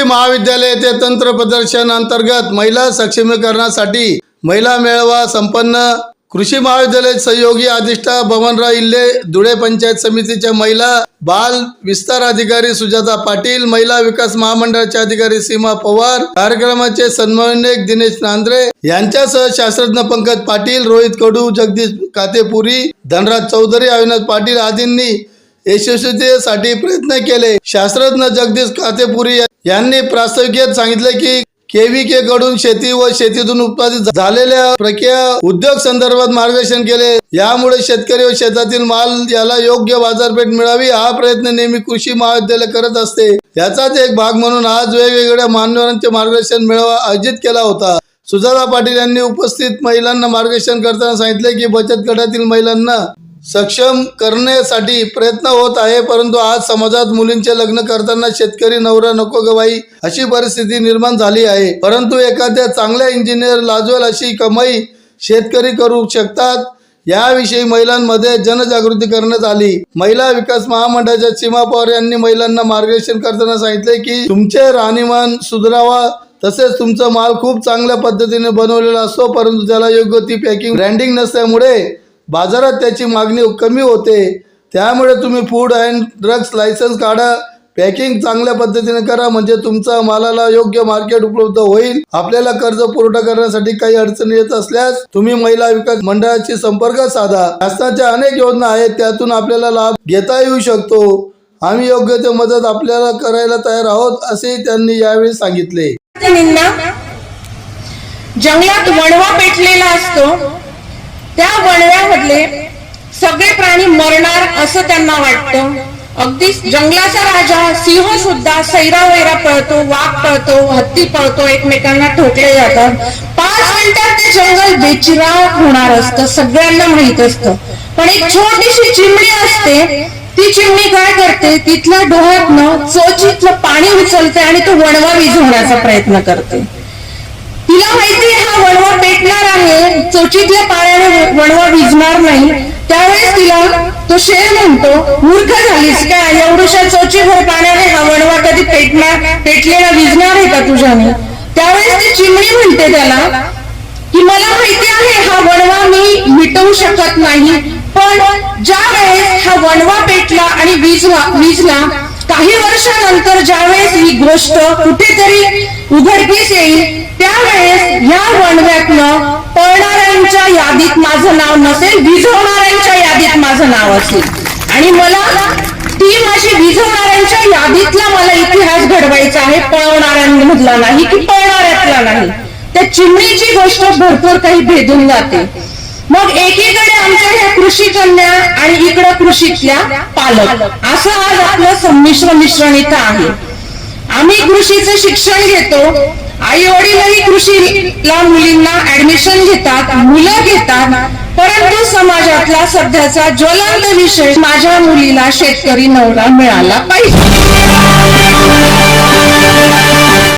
कृषी महाविद्यालय येथे तंत्र प्रदर्शन अंतर्गत महिला सक्षमीकरणासाठी महिला मेळावा संपन्न. कृषी महाविद्यालय सहयोगी अधिष्ठा भवनराव इल्ले धुळे पंचायत समितीच्या महिला बाल विस्तार अधिकारी सुजाता पाटील महिला विकास महामंडळाचे अधिकारी सीमा पवार कार्यक्रमाचे समन्वयक दिनेश नांद्रे यांच्यासह शास्त्रज्ञ पंकज पाटील रोहित कडू जगदीश कातेपुरी धनराज चौधरी अविनाश पाटील आदींनी यशस्वीतेसाठी प्रयत्न केले. शास्त्रज्ञ जगदीश कातेपुरी यांनी प्रास्ताविकेत सांगितले की केव्हीके कडून शेती व शेतीतून उत्पादित झालेल्या प्रक्रिया उद्योग संदर्भात मार्गदर्शन केले. यामुळे शेतकरी व शेतातील माल याला योग्य बाजारपेठ मिळावी हा प्रयत्न नेहमी कृषी महाविद्यालय करत असते. याचाच एक भाग म्हणून आज वेगवेगळ्या मान्यवरांचे मार्गदर्शन मेळावा आयोजित केला होता. सुजाता पाटील यांनी उपस्थित महिलांना मार्गदर्शन करताना सांगितले की बचत गटातील महिलांना सक्षम करण्यासाठी प्रयत्न होत आहे परंतु आज समाजात मुलींचे लग्न करताना शेतकरी नवरा नको गवाई अशी परिस्थिती निर्माण झाली आहे. परंतु एखाद्या चांगल्या इंजिनियर लाजवेल अशी कमाई शेतकरी करू शकतात. याविषयी महिलांमध्ये जनजागृती करण्यात आली. महिला विकास महामंडळाच्या सीमा पवार यांनी महिलांना मार्गदर्शन करताना सांगितले की तुमचे राहणीमान सुधारावा. तसेच तुमचा माल खूप चांगल्या पद्धतीने बनवलेला असतो परंतु त्याला योग्य ती पॅकिंग ब्रँडिंग नसल्यामुळे बाजारात त्याची मागणी कमी होते. त्यामुळे तुम्ही फूड अँड ड्रग्स लायसन्स काढा. पॅकिंग चांगल्या पद्धतीने करा. म्हणजे तुमचा मालाला योग्य मार्केट उपलब्ध होईल. आपल्याला कर्ज पुरवठा करण्यासाठी काही अडचणी येत असल्यास तुम्ही महिला विकास मंडळाशी संपर्क साधा. शासनाच्या अनेक योजना आहेत. त्यातून आपल्याला लाभ घेता येऊ शकतो. आम्ही योग्य ते मदत आपल्याला करायला तयार आहोत असे त्यांनी यावेळी सांगितले. जंगलात वणवा पेटलेला असतो. त्या वणव्यामधले सगळे प्राणी मरणार असं त्यांना वाटतं. अगदी जंगलाचा राजा सिंह सुद्धा सैरा वैरा पळतो वाघ पळतो हत्ती पळतो एकमेकांना ठोकले जातात. पाच मिनिटात ते जंगल बेचिराव होणार असतं सगळ्यांना माहीत असतं. पण एक छोटीशी चिमणी असते ती चिमणी काय करते तिथल्या डोळ्यातनं चोचीतलं पाणी उचलते आणि तो वणवा विझवण्याचा प्रयत्न करते. तिला माहिती तिला वणवा पेटणार आहे. चोचीतल्या पायाने वणवा भिजणार नाही. त्यावेळेस तिला तो शेर म्हणतो मूर्ख झालीस का एवढ्याशा चोचीभर पाण्याने हा वणवा कधी पेटणार? पेटलेला भिजणार आहे का तुझ्याने? त्यावेळेस ती चिमणी म्हणते त्याला की मला माहिती आहे हा वणवा मी मिटवू शकत नाही पण ज्या वेळेस हा वणवा पेटला आणि विजला विजला काही वर्षानंतर ज्यावेळेस ही गोष्ट कुठेतरी उघडकीस येईल. त्यावेळेस ह्या वणव्यातनं पळणाऱ्यांच्या यादीत माझं नाव नसेल विझवणाऱ्यांच्या यादीत माझं नाव असेल. आणि मला ती माझी विझवणाऱ्यांच्या यादीतला मला इतिहास घडवायचा आहे पळवणाऱ्यांमधला नाही की पळणाऱ्यातला नाही. त्या चिमणीची गोष्ट भरपूर काही भेदून जाते. मग एकीकडे आमच्या ह्या कृषी कन्या आणि इकडं कृषीतल्या पालक. असं आज आपलं संमिश्र मिश्रण इथं आहे. आम्ही कृषीचं शिक्षण घेतो. आई वडीलही कृषीला मुलींना ऍडमिशन घेतात मुलं घेतात. परंतु समाजातला सध्याचा ज्वलंत विषय माझ्या मुलीला शेतकरी नवरा मिळाला पाहिजे.